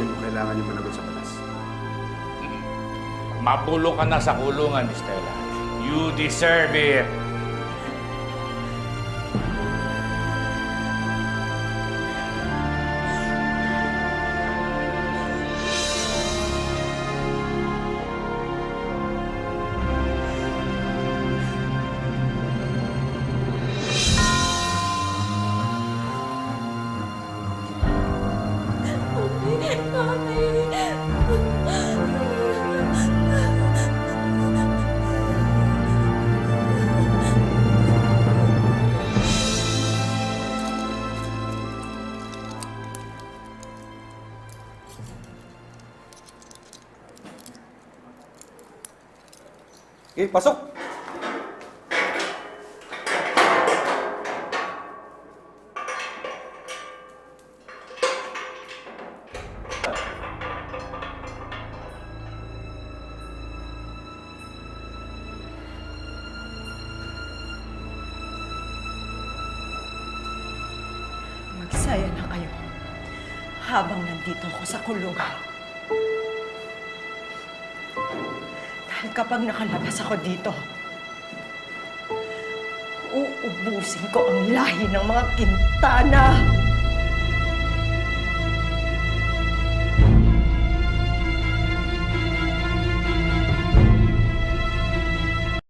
tuloy kung kailangan niyo managot sa batas. Mapulok ka na sa kulungan, Stella. You deserve it! Okay, pasok! Magsaya na kayo habang nandito ako sa kulungan. Dahil kapag nakalabas ako dito, uubusin ko ang lahi ng mga Quintana.